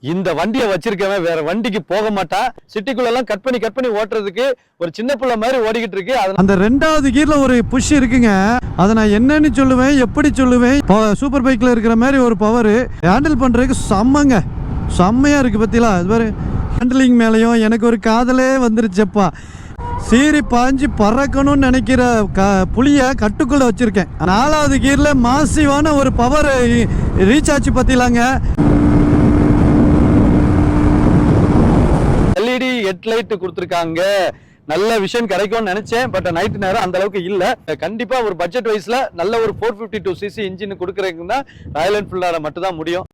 இந்த வண்டியை வச்சிருக்கவன் வேற வண்டிக்கு போக மாட்டான் சிட்டிக்குள்ள எல்லாம் கட் பண்ணி கட் பண்ணி ஓட்டுறதுக்கு ஒரு சின்ன பிள்ளை மாதிரி ஓடிக்கிட்டு இருக்கு. அது அந்த ரெண்டாவது கீரில் ஒரு புஷ் இருக்குங்க. அதை நான் என்னன்னு சொல்லுவேன் எப்படி சொல்லுவேன்? சூப்பர் பைக்ல இருக்கிற மாதிரி ஒரு பவர் ஹேண்டில் பண்றதுக்கு செம்மங்க. செம்மையா இருக்கு பத்திலா. அது மாதிரி ஹேண்டிலிங் மேலேயும் எனக்கு ஒரு காதலே வந்துருச்சப்பா. சீரி பாஞ்சு பறக்கணும்னு நினைக்கிற க புளிய கட்டுக்குள்ள வச்சிருக்கேன். நாலாவது கீர்ல மாசிவான ஒரு பவர் ரீசார்ஜ் பற்றிலாங்க பத்திலாங்க எல்இடி ஹெட்லைட் கொடுத்துருக்காங்க. நல்ல விஷயம் கிடைக்கும்னு நினைச்சேன் பட் நைட் நேரம் அந்த அளவுக்கு இல்லை. கண்டிப்பா ஒரு பட்ஜெட் வைஸ்ல நல்ல ஒரு four fifty two cc engine கொடுக்குறதுக்குன்னா Royal என்ஃபீல்டால மட்டும்தான் முடியும்.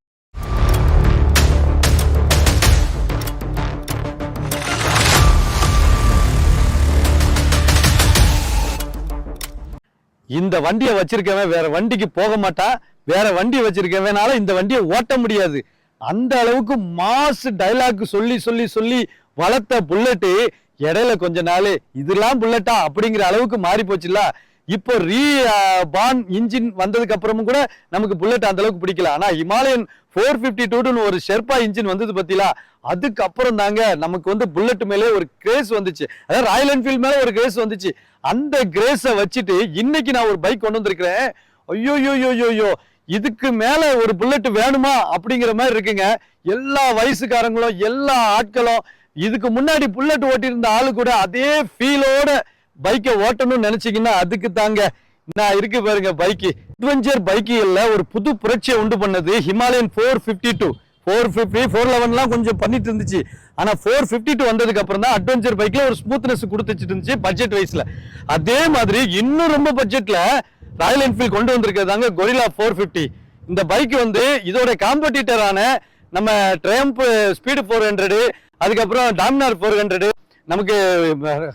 இந்த வண்டியை வச்சிருக்கவன் வேற வண்டிக்கு போக மாட்டான் வேற வண்டி வச்சிருக்கவனால இந்த வண்டியை ஓட்ட முடியாது. அந்த அளவுக்கு மாசு டைலாக் சொல்லி சொல்லி சொல்லி வளர்த்த புல்லட்டு இடையில கொஞ்ச நாள் இதெல்லாம் புல்லட்டா அப்படிங்கிற அளவுக்கு மாறி போச்சுல்ல இப்போ ரீ பான் இன்ஜின் வந்ததுக்கு அப்புறமும் கூட நமக்கு புல்லட் அந்த அளவுக்கு பிடிக்கல. ஆனா ஹிமாலயன் ஃபோர் ஃபிஃப்டி டூன்னு ஒரு ஷெர்பா இன்ஜின் வந்தது பத்திலா அதுக்கப்புறம் தாங்க நமக்கு வந்து புல்லட் மேலே ஒரு கிரேஸ் வந்துச்சு. அதாவது ராயல் என்ஃபீல்ட் மேலே ஒரு கிரேஸ் வந்துச்சு. அந்த கிரேஸை வச்சுட்டு இன்னைக்கு நான் ஒரு பைக் கொண்டு வந்திருக்கிறேன். ஐயோ யோ யோ இதுக்கு மேல ஒரு புல்லட் வேணுமா? அப்படிங்கிற மாதிரி இருக்குங்க. எல்லா வயசுக்காரங்களும் எல்லா ஆட்களும் இதுக்கு முன்னாடி புல்லட் ஓட்டியிருந்த ஆளு கூட அதே ஃபீலோட பைக்கை ஓட்டணும்னு நினைச்சிங்கன்னா அதுக்கு தாங்க. நான் இருக்கு பாருங்க பைக்கு அட்வென்ச்சர் பைக்குகளில் ஒரு புது புரட்சியை உண்டு பண்ணது Himalayan four fifty two four fifty four லெவன்லாம் கொஞ்சம் பண்ணிட்டு இருந்துச்சு. ஆனால் ஃபோர் ஃபிஃப்டி டூ வந்ததுக்கு அப்புறம் தான் அட்வென்ச்சர் பைக்கில் ஒரு ஸ்மூத்னஸ் கொடுத்துட்டு இருந்துச்சு பட்ஜெட் வைஸில் அதே மாதிரி இன்னும் ரொம்ப பட்ஜெட்டில் ராயல் என்ஃபீல்ட் கொண்டு வந்திருக்கிறதாங்க கொரிலா ஃபோர் ஃபிஃப்டி இந்த பைக் வந்து இதோட காம்படிட்டரான நம்ம ட்ரையம்ப் ஸ்பீடு ஃபோர் ஹண்ட்ரடு அதுக்கப்புறம் டாமினார் ஃபோர் ஹண்ட்ரடு நமக்கு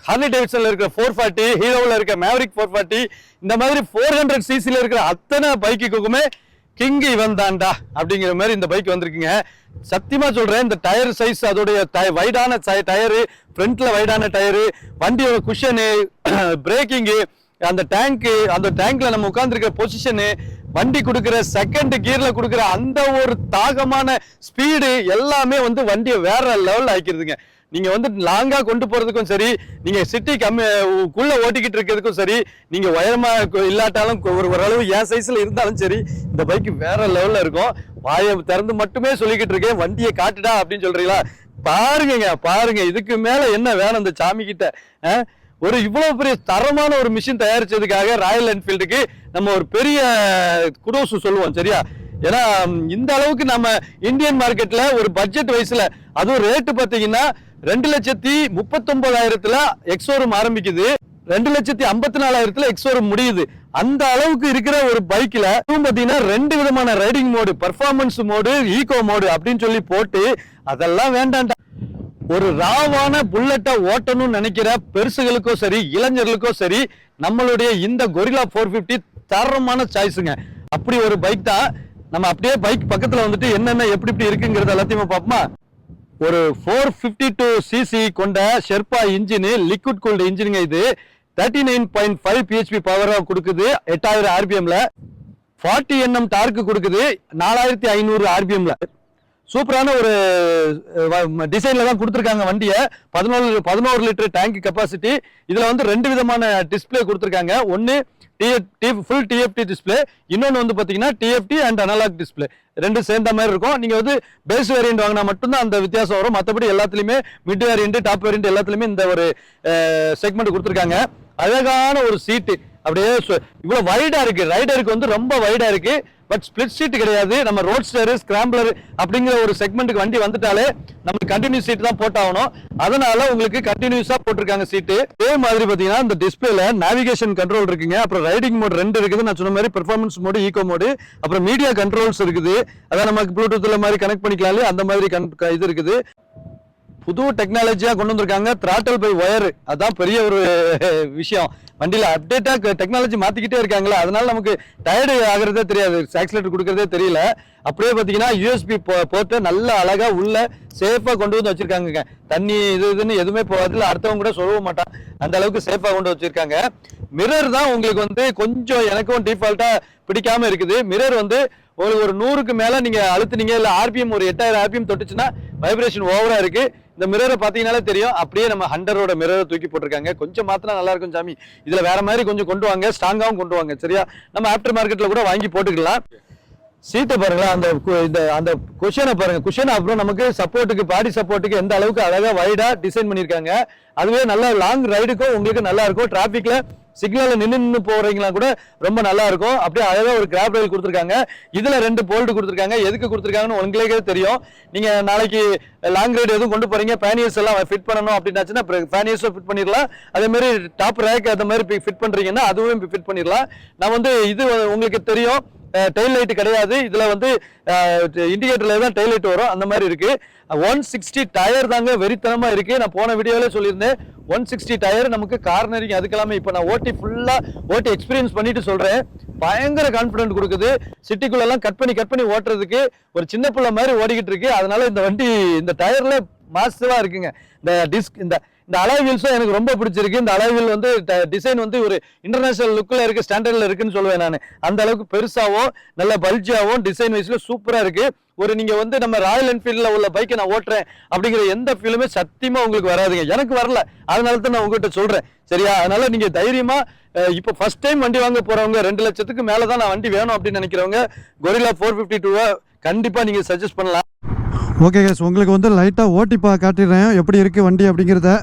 ஹார்லி டேவிட்சன்ல இருக்கிற ஃபோர் ஃபார்ட்டி ஹீரோவில் இருக்க மேவரிக் ஃபோர் ஃபார்ட்டி இந்த மாதிரி ஃபோர் ஹண்ட்ரட் சிசியில் இருக்கிற அத்தனை பைக்குக்குமே கிங் இவன் தான்டா அப்படிங்கிற மாதிரி இந்த பைக் வந்திருக்குங்க. சத்தியமாக சொல்கிறேன் இந்த டயர் சைஸ் அதோடைய வைடான டயரு ஃப்ரண்ட்டில் வைடான டயரு வண்டியோட குஷனு பிரேக்கிங்கு அந்த டேங்க்கு அந்த டேங்க்ல நம்ம உட்காந்துருக்க பொசிஷனு வண்டி கொடுக்குற செகண்ட் கியர்ல கொடுக்குற அந்த ஒரு தாகமான ஸ்பீடு எல்லாமே வந்து வண்டியை வேற லெவல்ல ஆக்கிடுதுங்க நீங்க வந்து லாங்கா கொண்டு போறதுக்கும் சரி நீங்க சிட்டி கம்மி குள்ளே ஓட்டிக்கிட்டு இருக்கிறதுக்கும் சரி நீங்க உயரமா இல்லாட்டாலும் ஒரு ஓரளவு என் சைஸ்ல இருந்தாலும் சரி இந்த பைக் வேற லெவல்ல இருக்கும். வாயை திறந்து மட்டுமே சொல்லிக்கிட்டு இருக்கேன் வண்டியை காட்டுடா அப்படின்னு சொல்றீங்களா? பாருங்கங்க பாருங்க இதுக்கு மேல என்ன வேணும் இந்த சாமி கிட்ட ஒரு இவ்வளவு பெரிய தரமான ஒரு மிஷின் தயாரிச்சதுக்காக ராயல் என்ஃபீல்டுக்கு நம்ம ஒரு பெரிய குடோசு சொல்லுவோம் சரியா? ஏன்னா இந்த அளவுக்கு நம்ம இந்தியன் மார்க்கெட்ல ஒரு பட்ஜெட் வயசுல அதுவும் ரேட்டு பாத்தீங்கன்னா ரெண்டு லட்சத்தி முப்பத்தொன்பதாயிரத்துல எக்ஸோரும் ஆரம்பிக்குது. ரெண்டு லட்சத்தி ஐம்பத்தி நாலாயிரத்துல எக்ஸோரும் முடியுது. அந்த அளவுக்கு இருக்கிற ஒரு பைக்ல பாத்தீங்கன்னா ரெண்டு விதமான riding mode performance mode eco mode அப்படின்னு சொல்லி போட்டு அதெல்லாம் வேண்டாம்டா. ஒரு ராவான புல்லட்டை ஓட்டணும்னு நினைக்கிற பெருசுகளுக்கோ சரி இளைஞர்களுக்கோ சரி நம்மளுடைய இந்த கொரிலா ஃபோர் ஃபிஃப்டி தரமான சாய்ஸுங்க அப்படி ஒரு பைக் தான். நம்ம அப்படியே பைக் பக்கத்துல வந்துட்டு என்னென்ன எப்படி எப்படி இருக்குங்கிறது எல்லாத்தையுமே பார்ப்போமா? ஒரு ஃபோர் ஃபிஃப்டி டூ சிசி கொண்ட ஷெர்பா இன்ஜின் லிக்விட் கூல்டு இன்ஜினுங்க இது. Thirty nine point five BHP பவராக கொடுக்குது எட்டாயிரம் ஆர்பிஎம்ல ஃபார்ட்டி என்எம் டார்க்கு கொடுக்குது நாலாயிரத்தி ஐநூறு ஆர்பிஎம்ல சூப்பரான ஒரு டிசைனில் தான் கொடுத்துருக்காங்க வண்டியை. பதினோரு பதினோரு லிட்டர் டேங்க் கெப்பாசிட்டி இதில் வந்து ரெண்டு விதமான டிஸ்பிளே கொடுத்துருக்காங்க. ஒன்று டி ஃபுல் டிஎஃப்டி டிஸ்ப்ளே இன்னொன்று வந்து பார்த்தீங்கன்னா டிஎஃப்டி அண்ட் அனலாக் டிஸ்ப்ளே ரெண்டும் சேர்ந்த மாதிரி இருக்கும். நீங்கள் வந்து பேஸ் வேரியண்ட் வாங்கினா மட்டும்தான் அந்த வித்தியாசம் வரும். மற்றபடி எல்லாத்துலேயுமே மிட் வேரியன்ட் டாப் வேரியண்ட் எல்லாத்துலேயுமே இந்த ஒரு செக்மெண்ட் கொடுத்துருக்காங்க. அழகான ஒரு சீட்டு அப்படியே இவ்வளோ வைடாக இருக்குது ரைடருக்கு வந்து ரொம்ப வைடாக இருக்குது பட் ஸ்பிளிட் சீட் கிடையாது. நம்ம ரோட் ஸ்டேர் ஸ்கிராம்பிளர் அப்படிங்கிற ஒரு செக்மெண்ட்டுக்கு வண்டி வந்துட்டாலே நமக்கு கண்டினியூஸ் சீட் தான் போட்டாகணும். அதனால உங்களுக்கு கண்டினியூஸாக போட்டிருக்காங்க சீட்டு அதே மாதிரி பார்த்தீங்கன்னா இந்த டிஸ்பிளேல நேவிகேஷன் கண்ட்ரோல் இருக்குங்க. அப்புறம் ரைடிங் மோட் ரெண்டு இருக்குது. நான் சொன்ன மாதிரி பெர்ஃபார்மன்ஸ் மோடு ஈகோ மோடு அப்புறம் மீடியா கண்ட்ரோல்ஸ் இருக்குது. அதான் நமக்கு ப்ளூடூத்தில் மாதிரி கனெக்ட் பண்ணிக்கலாம் அந்த மாதிரி இது இருக்குது. புது டெக்னாலஜியா கொண்டு வந்திருக்காங்க. திராட்டல் பை ஒயர் அதான் பெரிய ஒரு விஷயம். வண்டியில அப்டேட்டா டெக்னாலஜி மாத்திக்கிட்டே இருக்காங்களா அதனால நமக்கு டயர்டு ஆகுறதே தெரியாது. ஆக்சிலேட்டர் கொடுக்கறதே தெரியல. அப்படியே பாத்தீங்கன்னா யூஎஸ்பி போட்டு நல்ல அழகா உள்ள சேஃபா கொண்டு வந்து வச்சிருக்காங்க தண்ணி இது இதுன்னு எதுவுமே போகாதுல அடுத்தவங்க கூட சொல்லவும் மாட்டான் அந்த அளவுக்கு சேஃபா கொண்டு வச்சிருக்காங்க. மிரர் தான் உங்களுக்கு வந்து கொஞ்சம் எனக்கும் டிஃபால்ட்டா பிடிக்காம இருக்குது. மிரர் வந்து உங்களுக்கு ஒரு நூறுக்கு மேல நீங்க அழுத்துனீங்க இல்ல ஆர்பிஎம் ஒரு எட்டாயிரம் ஆர்பிஎம் தொட்டுச்சுன்னா வைப்ரேஷன் ஓவரா இருக்கு. இந்த மிரரை பார்த்தீங்கனாலே தெரியும். அப்படியே நம்ம ஹண்டரோட மிரரை தூக்கி போட்டிருக்காங்க. கொஞ்சம் மாத்திரம் நல்லா இருக்கும் சாமி. இதுல வேற மாதிரி கொஞ்சம் கொண்டு வாங்க. ஸ்ட்ராங்காகவும் கொண்டு வாங்க. சரியா? நம்ம ஆஃப்டர் மார்க்கெட்ல கூட வாங்கி போட்டுக்கலாம். சீட்டை பாருங்களேன். அந்த இந்த அந்த குஷனை பாருங்க. குஷன் அப்புறம் நமக்கு சப்போர்ட்டுக்கு பாடி சப்போர்ட்டுக்கு எந்த அளவுக்கு அழகா வைடா டிசைன் பண்ணிருக்காங்க அதுவே நல்லா லாங் ரைடுக்கும் உங்களுக்கு நல்லா இருக்கும். டிராபிக்ல சிக்னலில் நின்று நின்று போகிறீங்களா கூட ரொம்ப நல்லா இருக்கும். அப்படியே அழகாக ஒரு கிராப் ரயில் கொடுத்துருக்காங்க. இதில் ரெண்டு போல்டு கொடுத்துருக்காங்க. எதுக்கு கொடுத்துருக்காங்கன்னு உங்களுக்கே தெரியும். நீங்கள் நாளைக்கு லாங் ரைடு எதுவும் கொண்டு போகிறீங்க பேனியர்ஸ் எல்லாம் ஃபிட் பண்ணணும் அப்படின்னாச்சுன்னா பேனியர்ஸும் ஃபிட் பண்ணிடலாம். அதேமாரி டாப் ரேக் அந்த மாதிரி ஃபிட் பண்ணுறீங்கன்னா அதுவும் ஃபிட் பண்ணிடலாம். நான் வந்து இது உங்களுக்கு தெரியும். டெயில் லைட் கிடையாது. இதில் வந்து இண்டிகேட்டரில் தான் டெயில் லைட் வரும். அந்த மாதிரி இருக்குது ஒன் சிக்ஸ்டி டயர் தாங்க வெறித்தனமாக இருக்குது நான் போன வீடியோல சொல்லியிருந்தேன். ஒன் சிக்ஸ்டி டயர் நமக்கு கார்னரிங் அதுக்கெல்லாமே இப்போ நான் ஓட்டி ஃபுல்லாக ஓட்டி எக்ஸ்பீரியன்ஸ் பண்ணிட்டு சொல்கிறேன் பயங்கர கான்ஃபிடென்ட் கொடுக்குது. சிட்டிக்குள்ளெல்லாம் கட் பண்ணி கட் பண்ணி ஓட்டுறதுக்கு ஒரு சின்ன பிள்ளை மாதிரி ஓடிக்கிட்டு இருக்கு. அதனால இந்த வண்டி இந்த டயரில் மாசுவா இருக்குங்க. இந்த டிஸ்க் இந்த இந்த அலாய் வீல்ஸும் எனக்கு ரொம்ப பிடிச்சிருக்கு. இந்த அலாய் வீல் வந்து டிசைன் வந்து ஒரு இன்டர்நேஷனல் லுக்கில் இருக்குது ஸ்டாண்டர்டில் இருக்குன்னு சொல்லுவேன் நான். அந்த அளவுக்கு பெருசாகவும் நல்ல பல்ஜியாகவும் டிசைன் வைஸில் சூப்பராக இருக்குது ஒரு நீங்க வந்து நம்ம ராயல் என்ஃபீல்டில் உள்ள பைக்கை நான் ஓட்டுறேன் அப்படிங்கிற எந்த ஃபீலுமே சத்தியமா உங்களுக்கு வராதுங்க. எனக்கு வரல. அதனால தான் நான் உங்ககிட்ட சொல்றேன். சரியா? அதனால நீங்க தைரியமா இப்போ ஃபர்ஸ்ட் டைம் வண்டி வாங்க போறவங்க ரெண்டு லட்சத்துக்கு மேல தான் நான் வண்டி வேணும் அப்படின்னு நினைக்கிறவங்க கொரிலா ஃபோர் ஃபிஃப்டி டூவை கண்டிப்பா நீங்க சஜஸ்ட் பண்ணலாம். ஓகே கேஸ் உங்களுக்கு வந்து லைட்டாக ஓட்டிப்பா காட்டிடுறேன். எப்படி இருக்குது வண்டி அப்படிங்கிறத?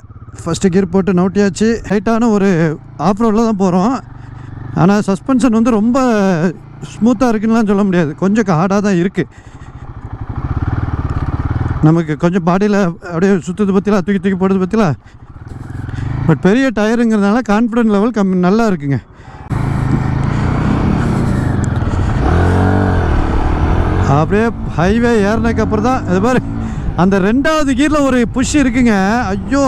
ஃபஸ்ட்டு கியர் போட்டு நவுட்டியாச்சு. லைட்டான ஒரு ஆஃப் ரோடில் தான் போகிறோம் ஆனால் சஸ்பென்ஷன் வந்து ரொம்ப ஸ்மூத்தாக இருக்குன்னுலாம் சொல்ல முடியாது. கொஞ்சம் ஹார்டாக தான் இருக்குது நமக்கு கொஞ்சம் பாடியில் அப்படியே சுற்றுறது பற்றிலாம் தூக்கி தூக்கி போடுறது பற்றிலாம் பட் பெரிய டயருங்கிறதுனால கான்ஃபிடென்ட் லெவல் கம் நல்லா இருக்குங்க. அப்படியே ஹைவே ஏறினக்கப்புறம் தான் இது பாரு அந்த ரெண்டாவது கீரில் ஒரு புஷ் இருக்குங்க. ஐயோ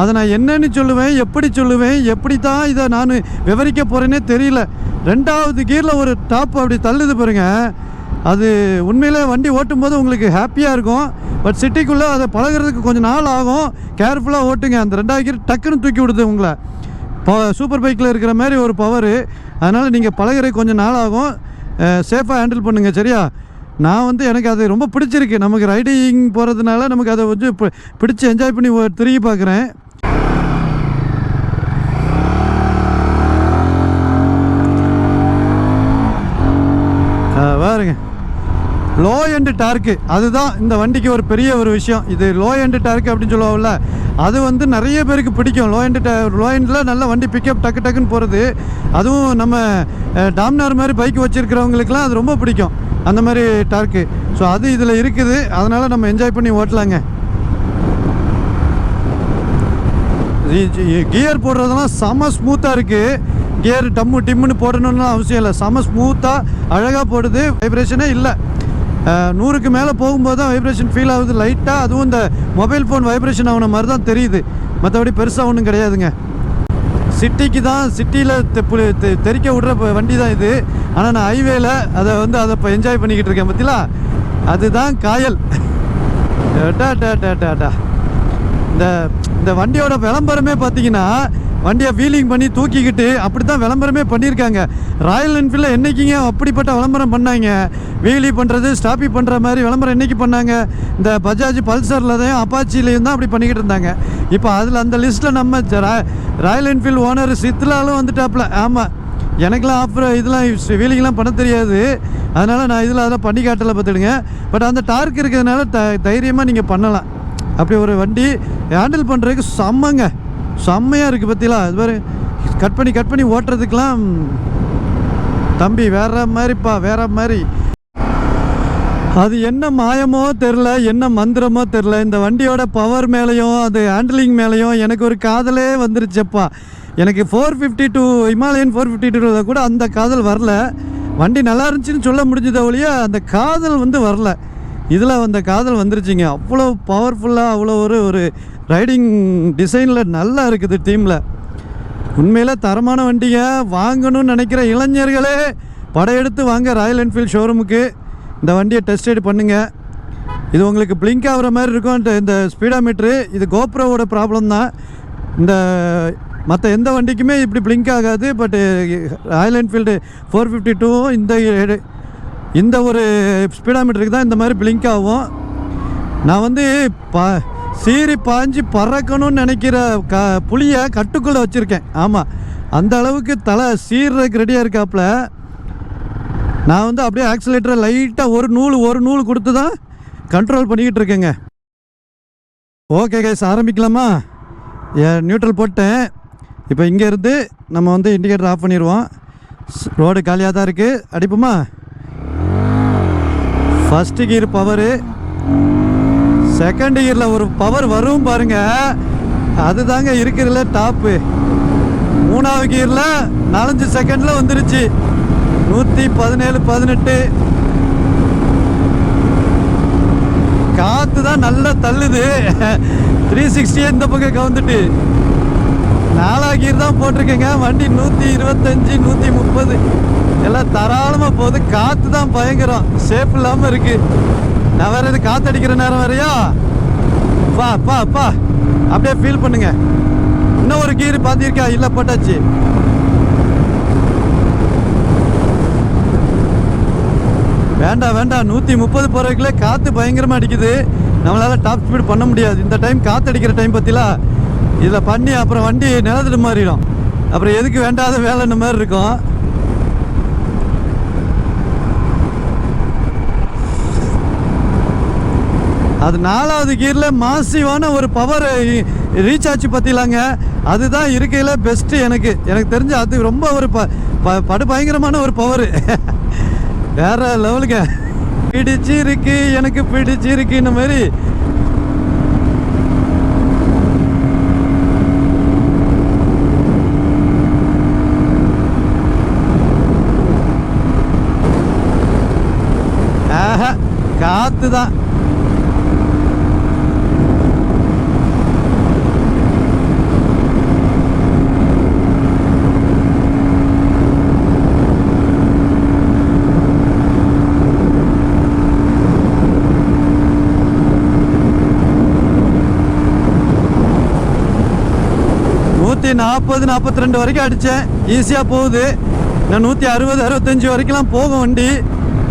அதை நான் என்னன்னு சொல்லுவேன் எப்படி சொல்லுவேன் எப்படி தான் இதை நான் விவரிக்க போகிறேனே தெரியல. ரெண்டாவது கீரில் ஒரு டாப் அப்படி தள்ளுது பாருங்க. அது உண்மையிலே வண்டி ஓட்டும் போது உங்களுக்கு ஹாப்பியாக இருக்கும். பட் சிட்டிக்குள்ளே அதை பழகுறதுக்கு கொஞ்சம் நாள் ஆகும். கேர்ஃபுல்லாக ஓட்டுங்க. அந்த ரெண்டாவது கீர் டக்குன்னு தூக்கி விடுது உங்களை. ப சூப்பர் பைக்கில் இருக்கிற மாதிரி ஒரு பவர் அதனால் நீங்கள் பழகுறதுக்கு கொஞ்சம் நாள் ஆகும். சேஃபாக ஹேண்டில் பண்ணுங்கள் சரியா? நான் வந்து எனக்கு அது ரொம்ப பிடிச்சிருக்கு. நமக்கு ரைடிங் போகிறதுனால நமக்கு அதை கொஞ்சம் பிடிச்சி என்ஜாய் பண்ணி திரும்பி பார்க்குறேன் பாருங்க லோ எண்டு டார்க்கு அதுதான் இந்த வண்டிக்கு ஒரு பெரிய ஒரு விஷயம். இது லோ எண்டு டார்க்கு அப்படின்னு சொல்லுவோம்ல அது வந்து நிறைய பேருக்கு பிடிக்கும். லோ எண்டு லோ எண்டில் நல்ல வண்டி பிக்கப் டக்கு டக்குன்னு போகிறது அதுவும் நம்ம டாம்னார் டாமினார் மாதிரி பைக் வச்சுருக்கிறவங்களுக்குலாம் அது ரொம்ப பிடிக்கும். அந்த மாதிரி டார்க்கு ஸோ அது இதில் இருக்குது. அதனால் நம்ம என்ஜாய் பண்ணி ஓட்டலாங்க. கியர் போடுறதெல்லாம் செம ஸ்மூத்தாக இருக்குது கியர் டம்மு டிம்முன்னு போடணும்னு அவசியம் இல்லை. செம ஸ்மூத்தாக அழகாக போடுது. வைப்ரேஷனே இல்லை. நூறுக்கு மேலே போகும்போது தான் வைப்ரேஷன் ஃபீல் ஆகுது. லைட்டாக அதுவும் இந்த மொபைல் ஃபோன் வைப்ரேஷன் ஆகுன மாதிரி தான் தெரியுது. மற்றபடி பெருசாக ஒன்றும் கிடையாதுங்க. சிட்டிக்கு தான் சிட்டியில் தெறிக்க விடுற வண்டி தான் இது. ஆனால் நான் ஹைவேல அதை வந்து அதை இப்போ என்ஜாய் பண்ணிக்கிட்டு இருக்கேன். பார்த்தீங்களா அதுதான் காயல். டா டா டா டா டா. இந்த இந்த வண்டியோட விளம்பரமே பார்த்தீங்கன்னா வண்டியை வீலிங் பண்ணி தூக்கிக்கிட்டு அப்படி தான் விளம்பரமே பண்ணியிருக்காங்க. ராயல் என்ஃபீல்டில் என்றைக்கிங்க அப்படிப்பட்ட விளம்பரம் பண்ணாங்க? வீலி பண்ணுறது ஸ்டாப்பி பண்ணுற மாதிரி விளம்பரம் என்றைக்கு பண்ணாங்க? இந்த பஜாஜ் பல்சரில் தான் அப்பாச்சிலையும் தான் அப்படி பண்ணிக்கிட்டு இருந்தாங்க. இப்போ அதில் அந்த லிஸ்ட்டில் நம்ம ரா- ராயல் என்ஃபீல்டு ஓனர் சித்லாலும் வந்துட்டாப்புல ஆமாம் எனக்கெலாம் ஆஃபர் இதெல்லாம் வீலிங்லாம் பண்ண தெரியாது. அதனால் நான் இதில் அதெல்லாம் பண்ணி காட்டலை பார்த்துடுங்க. பட் அந்த டார்க் இருக்கிறதுனால த தைரியமாக நீங்கள் பண்ணலாம். அப்படி ஒரு வண்டி ஹேண்டில் பண்ணுறதுக்கு செம்மங்க. செம்மையாக இருக்குது பற்றிலா அது மாதிரி கட் பண்ணி கட் பண்ணி ஓட்டுறதுக்கெலாம் தம்பி வேற மாதிரிப்பா வேற மாதிரி. அது என்ன மாயமோ தெரில என்ன மந்திரமோ தெரில இந்த வண்டியோட பவர் மேலேயும் அது ஹேண்டிலிங் மேலேயும் எனக்கு ஒரு காதலே வந்துருச்சப்பா. எனக்கு four fifty two Himalayan four fifty டூவில் கூட அந்த காதல் வரல. வண்டி நல்லா இருந்துச்சுன்னு சொல்ல முடிஞ்சதை ஒழிய அந்த காதல் வந்து வரல. இதில் அந்த காதல் வந்துருச்சுங்க. அவ்வளோ பவர்ஃபுல்லாக அவ்வளோ ஒரு ஒரு ரைடிங் டிசைனில் நல்லா இருக்குது டீமில். உண்மையில் தரமான வண்டியை வாங்கணும்னு நினைக்கிற இளைஞர்களே படையெடுத்து வாங்க ராயல் என்ஃபீல்ட் ஷோரூமுக்கு இந்த வண்டியை டெஸ்ட் ரைடு பண்ணுங்கள் இது உங்களுக்கு பிளிங்க் ஆகிற மாதிரி இருக்கும். இந்த- ஸ்பீடா ஸ்பீடாமீட்ரு இது கோப்ரோவோட ப்ராப்ளம் தான். இந்த மற்ற எந்த வண்டிக்குமே இப்படி பிளிங்க் ஆகாது. But Royal Enfield four fifty டூவும் இந்த இந்த ஒரு ஸ்பீடாமீட்டருக்கு தான் இந்த மாதிரி பிளிங்க் ஆகும். நான் வந்து பா சீறி பாஞ்சு பறக்கணும்னு நினைக்கிற க புளியை கட்டுக்குள்ளே வச்சுருக்கேன். ஆமாம் அந்த அளவுக்கு தலை சீர்றதுக்கு ரெடியாக இருக்காப்புல. நான் வந்து அப்படியே ஆக்சிலேட்டரை லைட்டாக ஒரு நூல் ஒரு நூல் கொடுத்து தான் கண்ட்ரோல் பண்ணிக்கிட்டு இருக்கேங்க. ஓகே கைஸ் ஆரம்பிக்கலாமா? நியூட்ரல் போட்டேன். இப்போ இங்கே இருந்து நம்ம வந்து இண்டிகேட்டர் ஆஃப் பண்ணிடுவோம். ரோடு காலியாக தான் இருக்குது அடிப்போமா? ஃபஸ்ட்டு கீர் பவரு செகண்ட் இயரில் ஒரு பவர் வரும் பாருங்க. அதுதாங்க இருக்கிறதுல டாப்பு மூணாவது கியரில் நாலஞ்சு செகண்டில் வந்துருச்சு. நூற்றி பதினேழு பதினெட்டு. காற்று தான் நல்லா தள்ளுது. த்ரீ சிக்ஸ்டியே இந்த பக்கம் கவுந்துட்டு. நாலா கீர் தான் போட்டிருக்கேங்க. வண்டி நூற்றி இருபத்தஞ்சி நூற்றி முப்பது. எல்லாம் தாராளமாக போகுது. காற்று தான் பயங்கரம். சேஃப் இல்லாமல் இருக்குது நான் வேற இது காற்று அடிக்கிற நேரம் வரையா பா பா பா அப்படியே ஃபீல் பண்ணுங்க. இன்னும் ஒரு கீர் பார்த்திருக்கா இல்லை போட்டாச்சு. வேண்டாம் வேண்டாம் நூற்றி முப்பது போகிறதுக்குள்ளே காற்று பயங்கரமாக அடிக்குது. நம்மளால் டாப் ஸ்பீடு பண்ண முடியாது. இந்த டைம் காற்று அடிக்கிற டைம் பற்றிலாம் இதில் பண்ணி அப்புறம் வண்டி நிலத்துட்டு மாறிடும். அப்புறம் எதுக்கு வேண்டாத வேலைன்னு மாதிரி இருக்கும். அது நாலாவது கீரில் மாசிவான ஒரு பவர் ரீசார்ஜ் பற்றிலாங்க அதுதான் இருக்கையில் பெஸ்ட்டு எனக்கு. எனக்கு தெரிஞ்சு அது ரொம்ப ஒரு ப ப- படு பயங்கரமான ஒரு பவர் வேற லெவலுங்க பிடிச்சிருக்கு எனக்கு பிடிச்சிருக்கு இந்த மாதிரி. ஆஹா காத்து தான் நூற்றி நாற்பது நாற்பத்தி ரெண்டு வரைக்கும் அடித்தேன். ஈஸியாக போகுது. நான் நூற்றி அறுபது அறுபத்தஞ்சி வரைக்கும்லாம் போகும் வண்டி.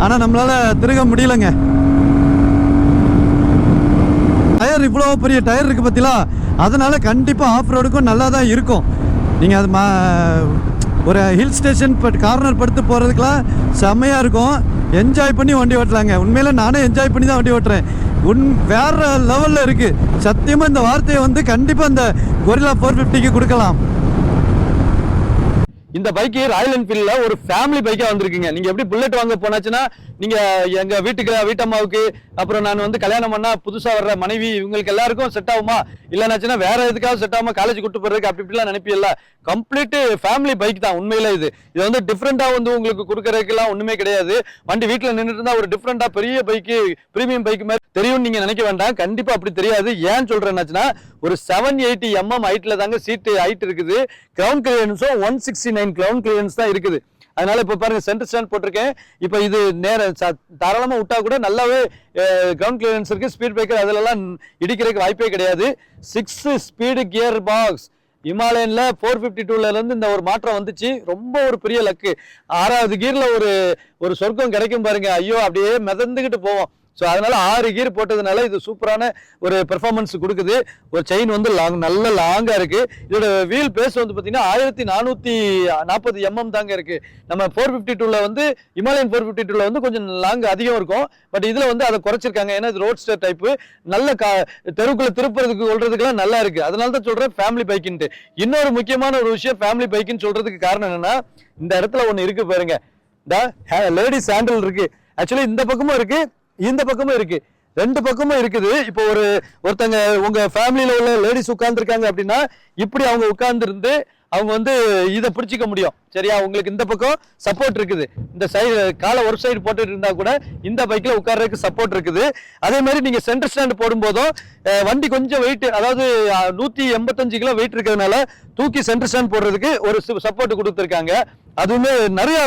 ஆனால் நம்மளால் திருக முடியலங்க. டயர் இவ்வளோ பெரிய டயர் இருக்குது பார்த்தீங்களா? அதனால கண்டிப்பாக ஆஃப் ரோடுக்கும் நல்லா தான் இருக்கும். நீங்கள் அது மா ஒரு ஹில் ஸ்டேஷன் பட் கார்னர் படுத்து போகிறதுக்கெலாம் செம்மையாக இருக்கும். என்ஜாய் பண்ணி வண்டி ஓட்டலாங்க. உண்மையில நானே என்ஜாய் பண்ணி தான் வண்டி ஓட்டுறேன். உன் வேற லெவலில் இருக்குது சத்தியமாக இந்த வார்த்தையை வந்து கண்டிப்பாக இந்த கொரிலா ஃபோர் ஃபிஃப்டிக்கு கொடுக்கலாம். இந்த பைக்கு ராயல் என்ஃபீல்ட்ல ஒரு ஃபேமிலி பைக்கா வந்திருக்குங்க. நீங்க எப்படி புல்லட் வாங்க போனாச்சுன்னா நீங்க எங்க வீட்டுக்கு வீட்டம்மாவுக்கு அப்புறம் நான் வந்து கல்யாணம் பண்ணா புதுசா வர்ற மனைவி இவங்களுக்கு எல்லாருக்கும் செட் ஆகுமா? இல்லைனாச்சுன்னா வேற எதுக்காக செட் ஆகாம? காலேஜ் கூட்டு போறதுக்கு அப்படி இப்படிலாம் நினைப்பில்ல. கம்ப்ளீட்டு ஃபேமிலி பைக் தான் உண்மையில இது. இது வந்து டிஃப்ரெண்டா வந்து உங்களுக்கு கொடுக்குறதுக்குலாம் ஒண்ணுமே கிடையாது. வண்டி வீட்டுல நின்றுட்டு இருந்தால் ஒரு டிஃப்ரெண்டா பெரிய பைக்கு பிரீமியம் பைக் மாதிரி தெரியும்னு நீங்க நினைக்க வேண்டாம். கண்டிப்பா அப்படி தெரியாது. ஏன் சொல்றேன்னாச்சுன்னா ஒரு செவன் எயிட்டி எம்எம் ஹைட்ல தாங்க சீட்டு ஹைட் இருக்குது. Ground கிளியரன்ஸும் one sixty nine ground clearance தான் இருக்குது. அதனால இப்போ பாருங்க சென்டர் ஸ்டாண்ட் போட்டிருக்கேன். இப்போ இது நேர தாராளமாக விட்டா கூட நல்லாவே கிரவுண்ட் கிளியரன்ஸ் இருக்குது ஸ்பீட் பிரேக்கர் அதிலெல்லாம் இடிக்கிறதுக்கு வாய்ப்பே கிடையாது. சிக்ஸு ஸ்பீடு கியர் பாக்ஸ் இமாலயனில் ஃபோர் ஃபிஃப்டி டூலேருந்து இந்த ஒரு மாற்றம் வந்துச்சு. ரொம்ப ஒரு பெரிய லக்கு ஆறாவது கீரில் ஒரு ஒரு சொர்க்கம் கிடைக்கும் பாருங்க. ஐயோ அப்படியே மிதந்துக்கிட்டு போவோம். ஸோ அதனால ஆறு கீர் போட்டதுனால இது சூப்பரான ஒரு பெர்ஃபார்மன்ஸ் கொடுக்குது. ஒரு செயின் வந்து லாங் நல்ல லாங்காக இருக்குது இதோட வீல் பேஸ் வந்து பார்த்தீங்கன்னா ஆயிரத்தி நானூற்றி நாற்பது எம்எம் தாங்க இருக்குது நம்ம ஃபோர் ஃபிஃப்டி டூவில் வந்து இமாலயன் ஃபோர் ஃபிஃப்டி டூவில் வந்து கொஞ்சம் லாங் அதிகம் இருக்கும். பட் இதில் வந்து அதை குறைச்சிருக்காங்க. ஏன்னா இது ரோட் ஸ்டர் டைப்பு நல்ல கா தெருக்குள்ளே திருப்புறதுக்கு கொள்றதுக்குலாம் நல்லா இருக்குது அதனால தான் சொல்கிறேன் ஃபேமிலி பைக்குன்ட்டு இன்னொரு முக்கியமான ஒரு விஷயம் ஃபேமிலி பைக்குன்னு சொல்கிறதுக்கு காரணம் என்னன்னா இந்த இடத்துல ஒன்று இருக்குது பாருங்க. லேடிஸ் சாண்டல் இருக்குது ஆக்சுவலி இந்த பக்கமும் இருக்குது இந்த பக்கமும் இருக்கு. ரெண்டு பக்கமும் இருக்குது. இப்போ ஒரு ஒருத்தங்க உங்க ஃபேமிலியில உள்ள லேடிஸ் உட்கார்ந்துருக்காங்க அப்படின்னா இப்படி அவங்க உட்கார்ந்து இருந்து அவங்க வந்து இதை பிடிச்சிக்க முடியும். சரியா? உங்களுக்கு இந்த பக்கம் சப்போர்ட் இருக்குது. இந்த சைடு காலை ஒரு சைடு போட்டுட்டு இருந்தா கூட இந்த பைக்ல உட்கார்றதுக்கு சப்போர்ட் இருக்குது. அதே மாதிரி நீங்க சென்டர் ஸ்டாண்ட் போடும்போதும் வண்டி கொஞ்சம் வெயிட் அதாவது நூற்றி நூத்தி எண்பத்தஞ்சு கிலோ வெயிட் இருக்கிறதுனால தூக்கி சென்டர் ஸ்டாண்ட் போடுறதுக்கு ஒரு சப்போர்ட் கொடுத்துருக்காங்க. அதுவுமே நிறைய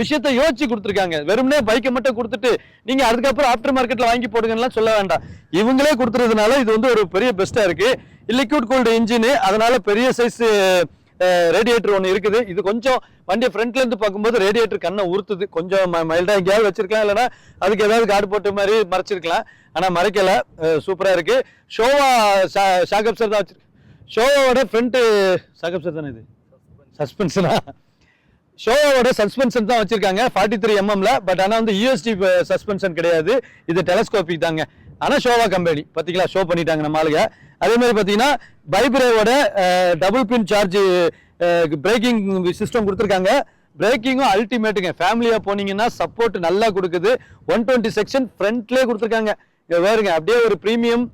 விஷயத்த யோசிச்சு கொடுத்துருக்காங்க. வெறும்னே பைக்கை மட்டும் கொடுத்துட்டு நீங்க அதுக்கப்புறம் ஆஃப்டர் மார்க்கெட்ல வாங்கி போடுங்கலாம் சொல்ல வேண்டாம். இவங்களே கொடுத்துறதுனால இது வந்து ஒரு பெரிய பெஸ்டா இருக்கு. லிக்விட் கோல்டு இன்ஜின் அதனால பெரிய சைஸ் ரேடியேட்டர் ஒன்று இருக்குது. இது கொஞ்சம் வண்டியை ஃப்ரண்ட்லேருந்து பார்க்கும்போது ரேடியேட்டர் கண்ணை உறுத்துது. கொஞ்சம் மைல்டாக எங்கேயாவது வச்சிருக்கலாம். இல்லைன்னா அதுக்கு ஏதாவது கார்டு போட்ட மாதிரி மறைச்சிருக்கலாம். ஆனால் மறைக்கலை. சூப்பராக இருக்குது ஷோவா ஷாகப் சார் தான் வச்சிருக்கு ஷோவோட ஃப்ரண்ட்டு ஷாகப் சார் தானே இது? சஸ்பென்ஷனா ஷோவோட சஸ்பென்ஷன் தான் வச்சிருக்காங்க. ஃபார்ட்டி த்ரீ எம்எம்ல பட் ஆனால் வந்து யூஎஸ்டி சஸ்பென்ஷன் கிடையாது. இது டெலஸ்கோபிக் தாங்க. ஆனால் ஷோவா கம்பெனி. பாத்தீங்களா? ஷோ பண்ணிட்டாங்க நம்ம ஆளுங்க. அதே மாதிரி பார்த்தீங்கன்னா பைப்ரேவோட double pin charge braking system கொடுத்துருக்காங்க. பிரேக்கிங்கும் அல்டிமேட்டுங்க ஃபேமிலியாக போனீங்கன்னா சப்போர்ட் நல்லா கொடுக்குது. ஒன் டுவெண்ட்டி செக்ஷன் ஃப்ரண்ட்லேயே கொடுத்துருக்காங்க. இங்கே வேறுங்க அப்படியே ஒரு ப்ரீமியம்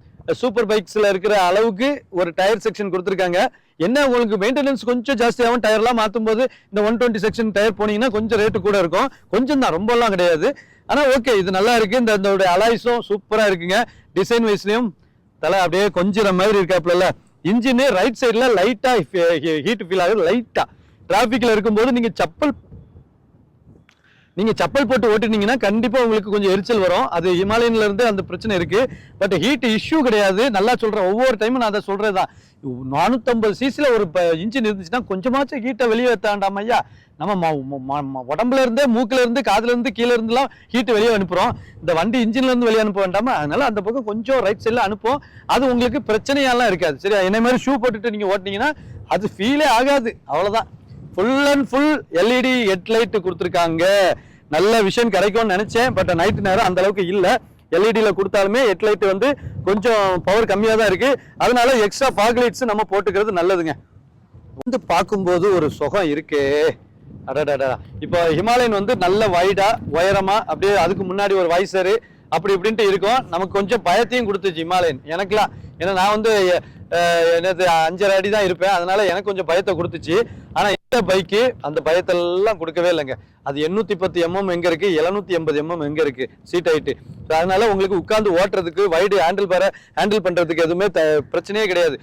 சூப்பர் பைக்ஸில் இருக்கிற அளவுக்கு ஒரு டயர் செக்ஷன் கொடுத்துருக்காங்க. என்ன உங்களுக்கு மெயின்டெனன்ஸ் கொஞ்சம் ஜாஸ்தியாகவும் டயர்லாம் மாற்றும் போது இந்த ஒன் டுவெண்ட்டி செக்ஷன் டயர் போனீங்கன்னா கொஞ்சம் ரேட்டு கூட இருக்கும். கொஞ்சம் தான் ரொம்பலாம் கிடையாது. ஆனால் ஓகே இது நல்லா இருக்கு. இந்த இதோட அலாய்ஸும் சூப்பராக இருக்குங்க. டிசைன் வைஸ்லையும் தலை அப்படியே கொஞ்சம் மாதிரி இருக்காப்புல இன்ஜின் ரைட் சைடில் லைட்டாக ஹீட் ஃபீல் ஆகுது லைட்டாக டிராஃபிக்கில் இருக்கும்போது நீங்கள் செப்பல் நீங்கள் செப்பல் போட்டு ஓட்டினீங்கன்னா கண்டிப்பாக உங்களுக்கு கொஞ்சம் எரிச்சல் வரும். அது ஹிமாலயன்லேருந்து அந்த பிரச்சனை இருக்குது பட் ஹீட் இஷ்யூ கிடையாது. நல்லா சொல்கிறேன் ஒவ்வொரு டைமும் நான் அதை சொல்கிறது தான் நானூற்றம்பது சிசியில் ஒரு இன்ஜின் இருந்துச்சுன்னா கொஞ்சமாச்சும் ஹீட்டை வெளியே வைத்தாண்டாம் ஐயா நம்ம உடம்புல இருந்தே மூக்கில் இருந்து காதுல இருந்து கீழே இருந்துலாம் ஹீட்டு வெளியே அனுப்புறோம். இந்த வண்டி இன்ஜின்ல இருந்து வெளியே அனுப்ப வேண்டாமா? அதனால அந்த பக்கம் கொஞ்சம் ரைட் சைடில் அனுப்பும் அது உங்களுக்கு பிரச்சனையெல்லாம் இருக்காது. சரி என்ன மாதிரி ஷூ போட்டுட்டு நீங்க ஓட்டினீங்கன்னா அது ஃபீலே ஆகாது. அவ்வளவுதான். Full and full LED headlight கொடுத்துருக்காங்க. நல்ல விஷன் கிடைக்கும்னு நினைச்சேன். பட் நைட்டு நேரம் அந்த அளவுக்கு இல்லை. எல்இடியில் கொடுத்தாலுமே ஹெட்லைட் வந்து கொஞ்சம் பவர் கம்மியாக தான் இருக்குது அதனால எக்ஸ்ட்ரா ஃபாக் லைட்ஸ் நம்ம போட்டுக்கிறது நல்லதுங்க. வந்து பார்க்கும்போது ஒரு சுகம் இருக்கே. அடடடா இப்போ ஹிமாலயன் வந்து நல்ல வைடாக உயரமாக அப்படியே அதுக்கு முன்னாடி ஒரு வைசரு அப்படி இப்படின்ட்டு இருக்கும். நமக்கு கொஞ்சம் பயத்தையும் கொடுத்துச்சு ஹிமாலயன் எனக்குலாம் ஏன்னா நான் வந்து என்னது அஞ்சரை அடி தான் இருப்பேன். அதனால எனக்கு கொஞ்சம் பயத்தை கொடுத்துச்சு. ஆனால் இந்த பைக்கு அந்த பயத்தெல்லாம் கொடுக்கவே இல்லைங்க. அது எண்ணூற்றி பத்து எம்எம் எங்கே இருக்குது எழுநூத்தி எண்பது எம்எம் எங்கே இருக்குது சீட் ஹைட்டு அதனால உங்களுக்கு உட்காந்து ஓட்டுறதுக்கு வைடு ஹேண்டில் பாரை ஹேண்டில் பண்ணுறதுக்கு எதுவுமே த- பிரச்சனையே கிடையாது.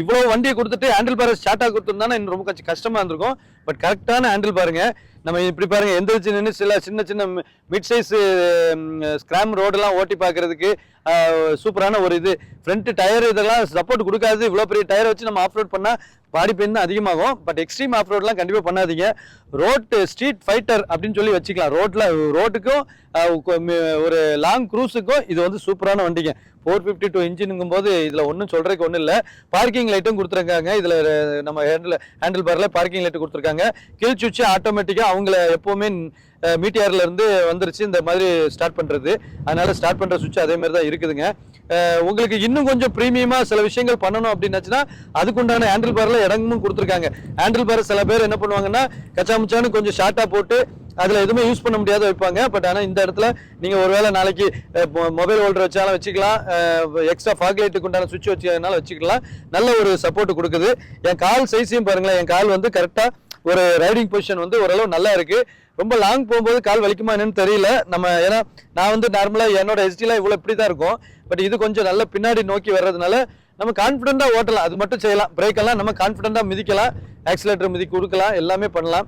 இவ்வளோ வண்டியை கொடுத்துட்டு ஹேண்டில் பாரை ஸ்டார்ட்டாக கொடுத்துருந்தானே இன்னும் ரொம்ப கொஞ்சம் இருந்திருக்கும். பட் கரெக்டான ஹேண்டில் பாருங்கள் நம்ம இப்படி பாருங்க எந்திரிச்சு நின்று சில சின்ன சின்ன மிட் சைஸ் ஸ்கிராம் ரோடெல்லாம் ஓட்டி பார்க்கறதுக்கு சூப்பரான ஒரு இது. ஃப்ரண்ட் டயர் இதெல்லாம் சப்போர்ட் கொடுக்காது. இவ்வளோ பெரிய டயரை வச்சு நம்ம ஆஃப் ரோட் பண்ணால் பாடி பெயின் தான் அதிகமாகும். பட் எக்ஸ்ட்ரீம் ஆஃப் ரோட்லாம் கண்டிப்பாக பண்ணாதீங்க. ரோட்டு ஸ்ட்ரீட் ஃபைட்டர் அப்படின்னு சொல்லி வச்சுக்கலாம். ரோட்டில் ரோட்டுக்கும் ஒரு லாங் க்ரூஸுக்கும் இது வந்து சூப்பரான வண்டிங்க. ஃபோர் ஃபிஃப்டி டூ இன்ஜினுங்கும் போது இதில் ஒன்றும் சொல்கிறதுக்கு ஒன்றும் இல்லை. பார்க்கிங் லைட்டும் கொடுத்துருக்காங்க. இதில் நம்ம ஹேண்டில் ஹேண்டில் பாரில் பார்க்கிங் லைட்டு கொடுத்துருக்காங்க. கீழ் சுவிட்ச் ஆட்டோமேட்டிக்காக அவங்கள எப்போவுமே மீட்டியார்லேருந்து வந்துருச்சு. இந்த மாதிரி ஸ்டார்ட் பண்ணுறது அதனால ஸ்டார்ட் பண்ணுற சுவிட்ச் அதே மாதிரி தான் இருக்குதுங்க. உங்களுக்கு இன்னும் கொஞ்சம் ப்ரீமியமாக சில விஷயங்கள் பண்ணணும் அப்படின்னாச்சுன்னா அதுக்குண்டான ஹேண்டில் பாரில் இடமும் கொடுத்துருக்காங்க. ஹேண்டில் பாரை சில பேர் என்ன பண்ணுவாங்கன்னா கச்சாமுச்சான்னு கொஞ்சம் ஷார்ட்டாக போட்டு அதில் எதுவுமே யூஸ் பண்ண முடியாத வைப்பாங்க. பட் ஆனால் இந்த இடத்துல நீங்கள் ஒருவேளை நாளைக்கு மொபைல் ஹோல்டர் வச்சாலும் வச்சுக்கலாம். எக்ஸ்ட்ரா ஃபாக் உண்டான சுவிட்ச் வச்சுக்கிறதுனால வச்சுக்கலாம். நல்ல ஒரு சப்போர்ட் கொடுக்குது. என் கால் சைஸையும் பாருங்களேன். என் கால் வந்து கரெக்டாக ஒரு ரைடிங் பொசிஷன் வந்து ஓரளவு நல்லா இருக்குது ரொம்ப லாங் போகும்போது கால் வலிக்குமா என்னன்னு தெரியல. நம்ம ஏன்னா நான் வந்து நார்மலாக என்னோட எஸ்டிலாம் இவ்வளோ இப்படி தான் இருக்கும். பட் இது கொஞ்சம் நல்ல பின்னாடி நோக்கி வர்றதுனால நம்ம கான்ஃபிடென்ட்டாக ஓட்டலாம். அது மட்டும் செய்யலாம். பிரேக்கெல்லாம் நம்ம கான்ஃபிடென்ட்டாக மிதிக்கலாம். ஆக்சிலேட்டர் மிதி கொடுக்கலாம். எல்லாமே பண்ணலாம்.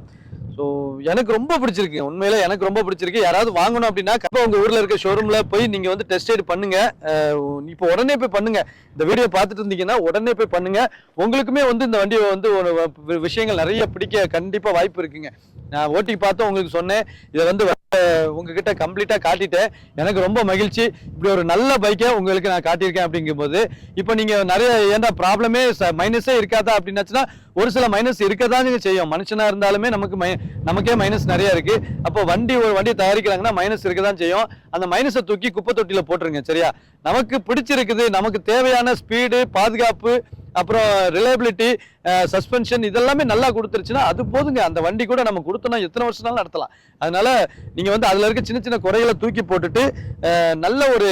ஸோ எனக்கு ரொம்ப பிடிச்சிருக்கு. உண்மையில எனக்கு ரொம்ப பிடிச்சிருக்கு. யாராவது வாங்கணும் அப்படின்னா கண்டிப்பா உங்க ஊர்ல இருக்க ஷோரூம்ல போய் நீங்க வந்து டெஸ்ட் ரைடு பண்ணுங்க. இப்போ உடனே போய் பண்ணுங்க. இந்த வீடியோ பார்த்துட்டு இருந்தீங்கன்னா உடனே போய் பண்ணுங்க. உங்களுக்குமே வந்து இந்த வண்டியை வந்து ஒரு வ- விஷயங்கள் நிறைய பிடிக்க கண்டிப்பா வாய்ப்பு இருக்குங்க. நான் ஓட்டி பார்த்து உங்களுக்கு சொன்னேன். இதை வந்து உங்ககிட்ட கம்ப்ளீட்டா காட்டிட்டேன். எனக்கு ரொம்ப மகிழ்ச்சி. இப்படி ஒரு நல்ல பைக்கை உங்களுக்கு நான் காட்டியிருக்கேன் அப்படிங்கும்போது இப்போ நீங்க நிறைய ஏன்டா ப்ராப்ளமே மைனஸே இருக்காதா அப்படின்னாச்சுன்னா ஒரு சில மைனஸ் இருக்கதாங்க செய்யும். மனுஷனா இருந்தாலுமே நமக்கு மை நமக்கே மைனஸ் நிறைய இருக்கு. அப்போ வண்டி ஒரு வண்டி தயாரிக்கிறாங்கன்னா மைனஸ் இருக்க தான் செய்யும். அந்த மைனஸை தூக்கி குப்பை தொட்டியில போட்டுருங்க சரியா? நமக்கு பிடிச்சிருக்குது நமக்கு தேவையான ஸ்பீடு பாதுகாப்பு அப்புறம் ரிலையபிலிட்டி சஸ்பென்ஷன் இதெல்லாமே நல்லா கொடுத்துருச்சுன்னா அது போதுங்க. அந்த வண்டி கூட நம்ம கொடுத்தோம்னா எத்தனை வருஷம்னாலும் நடத்தலாம். அதனால நீங்கள் வந்து அதில் இருக்க சின்ன சின்ன குறைகளை தூக்கி போட்டுட்டு நல்ல ஒரு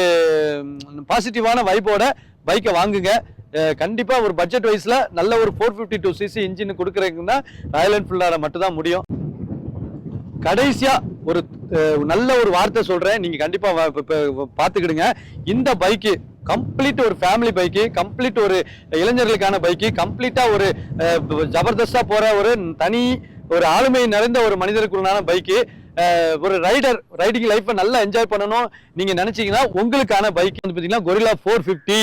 பாசிட்டிவான வைப்போட பைக்கை வாங்குங்க. கண்டிப்பாக ஒரு பட்ஜெட் வைஸில் நல்ல ஒரு four fifty two cc engine கொடுக்குறதுன்னா Royal என்ஃபீல்டால் மட்டும்தான் முடியும். கடைசியாக ஒரு நல்ல ஒரு வார்த்தை சொல்கிறேன் நீங்கள் கண்டிப்பாக பார்த்துக்கிடுங்க இந்த பைக்கு கம்ப்ளீட் ஒரு ஃபேமிலி பைக்கு கம்ப்ளீட் ஒரு இளைஞர்களுக்கான பைக்கு கம்ப்ளீட்டாக ஒரு ஜபர்தஸ்தாக போகிற ஒரு தனி ஒரு ஆளுமை நிறைந்த ஒரு மனிதருக்குள்ளான பைக்கு ஒரு ரைடர் ரைடிங் லைஃப்பை நல்லா என்ஜாய் பண்ணணும். நீங்கள் நினச்சிங்கன்னா உங்களுக்கான பைக் வந்து பார்த்தீங்கன்னா கொரில்லா ஃபோர் ஃபிஃப்டி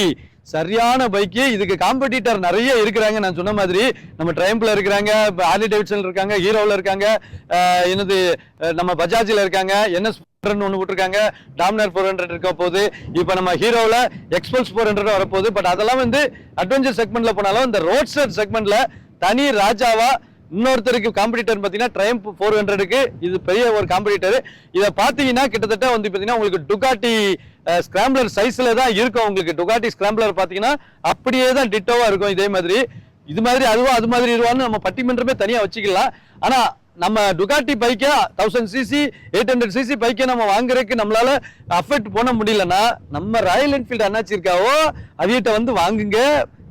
சரியான பைக்கு இதுக்கு காம்படிட்டர் நிறைய இருக்கிறாங்க. நான் சொன்ன மாதிரி நம்ம ட்ரைம்பில் இருக்கிறாங்க ஹார்லி டேவிட்சன் இருக்காங்க ஹீரோவில் இருக்காங்க என்னது நம்ம பஜாஜில் இருக்காங்க என்எஸ் ஒன்று விட்டுருக்காங்க டாமினர் ஃபோர் ஹண்ட்ரட் இருக்க போது இப்போ நம்ம ஹீரோவில் எக்ஸ்பல்ஸ் ஃபோர் ஹண்ட்ரட் வரப்போகுது. பட் அதெல்லாம் வந்து அட்வென்ச்சர் செக்மெண்ட்டில் போனாலும் இந்த ரோட்ஸ்டர் செக்மெண்ட்டில் தனி ராஜாவாக இன்னொருத்தருக்கு காம்படிட்டர் பார்த்தீங்கன்னா ட்ரைம்ப் ஃபோர் ஹண்ட்ரடுக்கு இது பெரிய ஒரு காம்படிட்டர் இதை பார்த்தீங்கன்னா கிட்டத்தட்ட வந்து பார்த்தீங்கன்னா உங்களுக்கு டுகாட்டி ஸ்கிராம்பிளர் சைஸில் தான் இருக்கும் உங்களுக்கு. டுகாட்டி ஸ்கிராம்பிளர் பார்த்தீங்கன்னா அப்படியே தான் டிட்டோவாக இருக்கும் இதே மாதிரி. இது மாதிரி அதுவா அது மாதிரி இதுவான்னு நம்ம பட்டிமன்றமே தனியாக வச்சுக்கலாம். ஆனால் நம்ம டுகாட்டி பைக்கை thousand cc eight hundred cc பைக்கை நம்ம வாங்குறதுக்கு நம்மளால அஃபெக்ட் பண்ண முடியலன்னா நம்ம ராயல் என்ஃபீல்டு அண்ணாச்சி இருக்காவோ அவியிட்ட வந்து வாங்குங்க.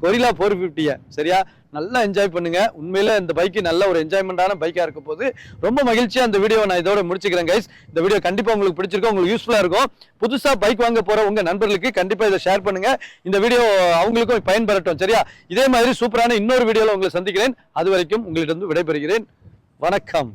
கொரிலா ஃபோர் ஃபிஃப்டியை சரியா? நல்லா என்ஜாய் பண்ணுங்க. உண்மையில இந்த பைக்கு நல்ல ஒரு என்ஜாய்மெண்டான பைக்கா இருக்க போது ரொம்ப மகிழ்ச்சியா இந்த வீடியோ நான் இதோட முடிச்சுக்கிறேன் கைஸ் இந்த வீடியோ கண்டிப்பா உங்களுக்கு பிடிச்சிருக்கும் உங்களுக்கு யூஸ்ஃபுல்லா இருக்கும் புதுசா பைக் வாங்க போற உங்க நண்பர்களுக்கு கண்டிப்பா இதை ஷேர் பண்ணுங்க. இந்த வீடியோ அவங்களுக்கும் பயன்பெறட்டும் சரியா? இதே மாதிரி சூப்பரான இன்னொரு வீடியோல உங்களை சந்திக்கிறேன். அது வரைக்கும் உங்களிடம் விடைபெறுகிறேன். வணக்கம்.